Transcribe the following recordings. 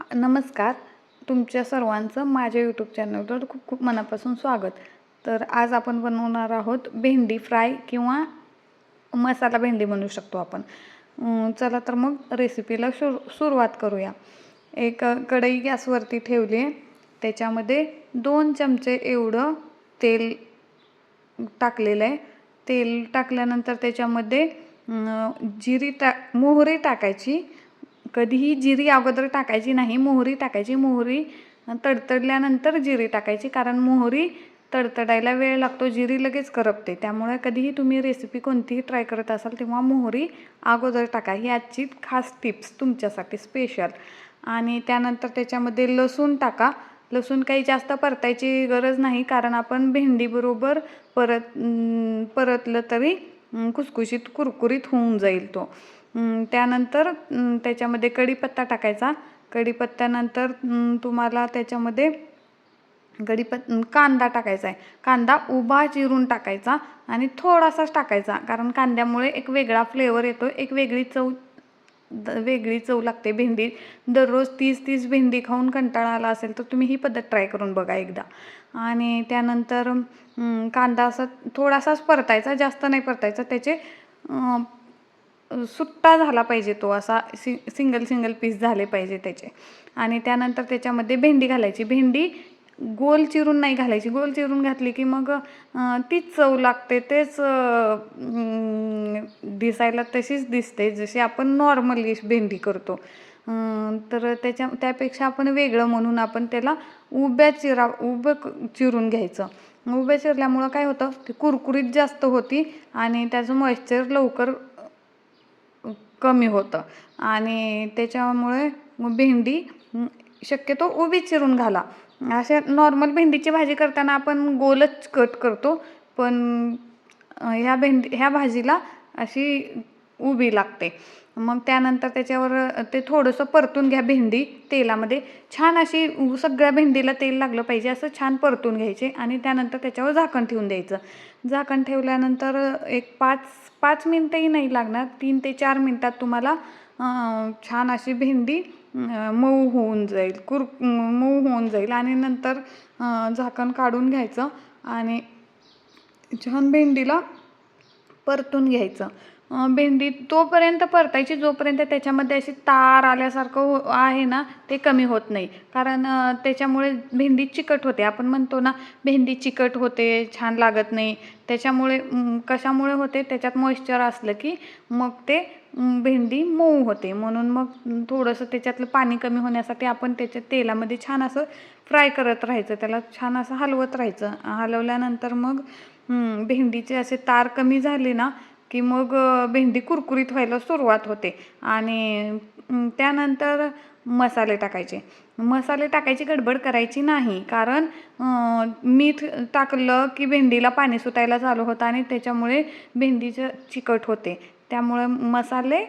नमस्कार. तुमच्या सर्वांचं माझ्या यूट्यूब चॅनलवर खूप खूप मनापासून स्वागत. तर आज आपण बनवणार आहोत भेंडी फ्राय किंवा मसाला भेंडी म्हणू शकतो आपण. चला तर मग रेसिपीला सुर सुरुवात करूया. एक कढई गॅसवरती ठेवली आहे. त्याच्यामध्ये दोन चमचे एवढं तेल टाकलेलं आहे. तेल टाकल्यानंतर त्याच्यामध्ये जिरी टा मोहरी टाकायची. कधीही जिरी अगोदर टाकायची नाही मोहरी टाकायची. मोहरी तडतडल्यानंतर जिरी टाकायची कारण मोहरी तडतडायला वेळ लागतो जिरी लगेच करपते. त्यामुळे कधीही तुम्ही रेसिपी कोणतीही ट्राय करत असाल तेव्हा मोहरी अगोदर टाका. ही आजची खास टिप्स तुमच्यासाठी स्पेशल आणि त्यानंतर त्याच्यामध्ये लसूण टाका. लसूण काही जास्त परतायची गरज नाही कारण आपण भेंडीबरोबर परत परतलं तरी कुसकुशीत कुरकुरीत होऊन जाईल तो. त्यानंतर त्याच्यामध्ये कढीपत्ता टाकायचा. कढीपत्त्यानंतर तुम्हाला त्याच्यामध्ये कढीपत् कांदा टाकायचा आहे. कांदा उभा चिरून टाकायचा आणि थोडासाच टाकायचा. कारण कांद्यामुळे एक वेगळा फ्लेवर येतो एक वेगळी चव द- वेगळी चव लागते भेंडी. दररोज तीस तीस भेंडी खाऊन कंटाळा आला असेल तर तुम्ही ही पद्धत ट्राय करून बघा एकदा. आणि त्यानंतर कांदा असा थोडासाच परतायचा जास्त नाही परतायचा. त्याचे सुट्टा झाला पाहिजे तो असा सि सिंगल सिंगल पीस झाले पाहिजे त्याचे. आणि त्यानंतर त्याच्यामध्ये भेंडी घालायची. भेंडी गोल चिरून नाही घालायची. गोल चिरून घातली की मग तीच चव लागते. तेच दिसायला तशीच दिसते. जशी आपण नॉर्मली भेंडी करतो. तर त्याच्या त्यापेक्षा आपण वेगळं म्हणून आपण त्याला उभ्या चिरा उभं क- चिरून घ्यायचं. उभ्या चिरल्यामुळं काय होतं? ते कुरकुरीत जास्त होती आणि त्याचं मॉइश्चर लवकर कमी होतं. आणि त्याच्यामुळे भेंडी शक्यतो उभी चिरून घाला. अशा नॉर्मल भेंडीची भाजी करताना आपण गोलच कट करतो पण ह्या भेंडी ह्या भाजीला अशी उभी लागते. मग त्यानंतर त्याच्यावर ते थोडंसं परतून घ्या भेंडी तेलामध्ये. छान अशी सगळ्या भेंडीला तेल लागलं पाहिजे असं छान परतून घ्यायचे आणि त्यानंतर त्याच्यावर झाकण ठेवून द्यायचं. झाकण ठेवल्यानंतर एक पाच पाच मिनटंही नाही लागणार तीन ते चार मिनटात तुम्हाला छान अशी भेंडी मऊ होऊन जाईल कुर मऊ होऊन जाईल आणि नंतर झाकण काढून घ्यायचं आणि छान भेंडीला परतून घ्यायचं. भेंडी तोपर्यंत परतायची जोपर्यंत त्याच्यामध्ये अशी तार आल्यासारखं हो आहे ना ते कमी होत नाही. कारण त्याच्यामुळे भेंडी चिकट होते. आपण म्हणतो ना भेंडी चिकट होते छान लागत नाही. त्याच्यामुळे कशामुळे होते? त्याच्यात मॉइश्चर असलं की मग ते भेंडी मऊ होते. म्हणून मग थोडंसं त्याच्यातलं पाणी कमी होण्यासाठी आपण त्याच्या तेलामध्ये छान असं फ्राय करत राहायचं. त्याला छान असं हलवत राहायचं. हलवल्यानंतर मग भेंडीचे असे तार कमी झाले ना की मग भेंडी कुरकुरीत व्हायला सुरुवात होते. आणि त्यानंतर मसाले टाकायचे. मसाले टाकायची गडबड करायची नाही. कारण मीठ टाकलं की भेंडीला पाणी सुटायला चालू होतं आणि त्याच्यामुळे भेंडीचं चिकट होते. त्यामुळे मसाले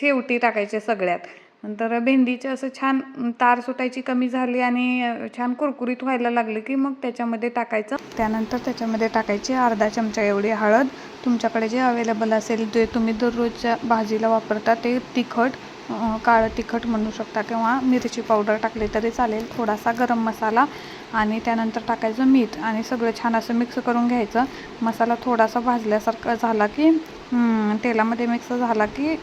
शेवटी टाकायचे सगळ्यात. नंतर भेंडीचे असं छान तार सुटायची कमी झाली आणि छान कुरकुरीत व्हायला लागले की मग त्याच्यामध्ये टाकायचं. त्यानंतर त्याच्यामध्ये टाकायची अर्धा चमचा एवढी हळद. तुमच्याकडे जे अवेलेबल असेल ते तुम्ही दररोजच्या भाजीला वापरता ते तिखट काळं तिखट म्हणू शकता किंवा मिरची पावडर टाकली तरी चालेल थोडासा गरम मसाला आणि त्यानंतर टाकायचं मीठ आणि सगळं छान असं मिक्स करून घ्यायचं. मसाला थोडासा भाजल्यासारखा झाला की तेलामध्ये मिक्स झाला की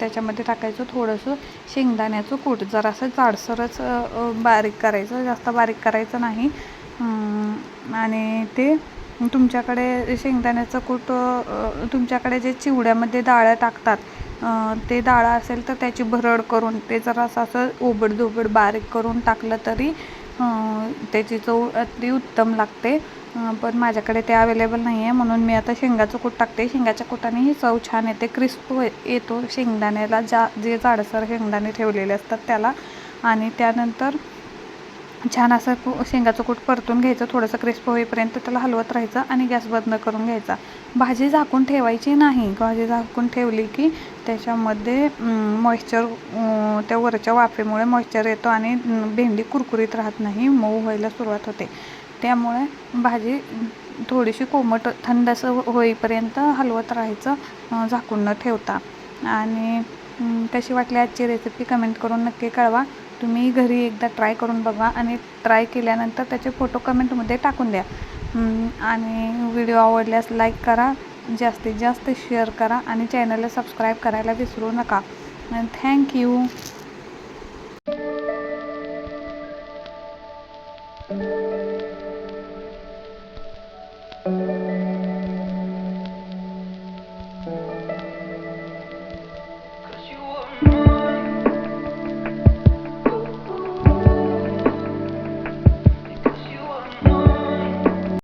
त्याच्यामध्ये टाकायचं थोडंसं शेंगदाण्याचं कूट. जरासं जाडसरच बारीक करायचं जास्त बारीक करायचं नाही. आणि ते तुमच्याकडे शेंगदाण्याचं कूट तुमच्याकडे जे चिवड्यामध्ये डाळ्या टाकतात ते डाळ असेल तर त्याची भरड करून ते जरासं असं ओबडधोबड बारीक करून टाकलं तरी त्याची चव अति उत्तम लागते. पण माझ्याकडे ते अवेलेबल नाही आहे म्हणून मी आता शेंगाचं कूट टाकते. शेंगाच्या कुटानेही चव छान येते. क्रिस्प येतो शेंगदाण्याला. ज्या जे जाडसर शेंगदाणे ठेवलेले असतात त्याला. आणि त्यानंतर छान असं शेंगाचं कूट परतून घ्यायचं. थोडंसं क्रिस्प होईपर्यंत त्याला हलवत राहायचं आणि गॅस बंद करून घ्यायचा. भाजी झाकून ठेवायची नाही. भाजी झाकून ठेवली की त्याच्यामध्ये मॉइश्चर त्या वरच्या वाफेमुळे मॉइश्चर येतो आणि भेंडी कुरकुरीत राहत नाही मऊ व्हायला सुरुवात होते. त्यामुळे भाजी थोडीशी कोमट थंड असं हो-, होईपर्यंत हलवत राहायचं झाकून न ठेवता. आणि तशी कशी वाटली आजची रेसिपी कमेंट करून नक्की कळवा. तुम्ही घरी एकदा ट्राय करून बघा आणि ट्राय केल्यानंतर त्याचे फोटो कमेंटमध्ये टाकून द्या. आणि व्हिडिओ आवडल्यास लाईक करा. जास्तीत जास्त शेअर करा आणि चॅनलला सबस्क्राईब करायला विसरू नका. थँक्यू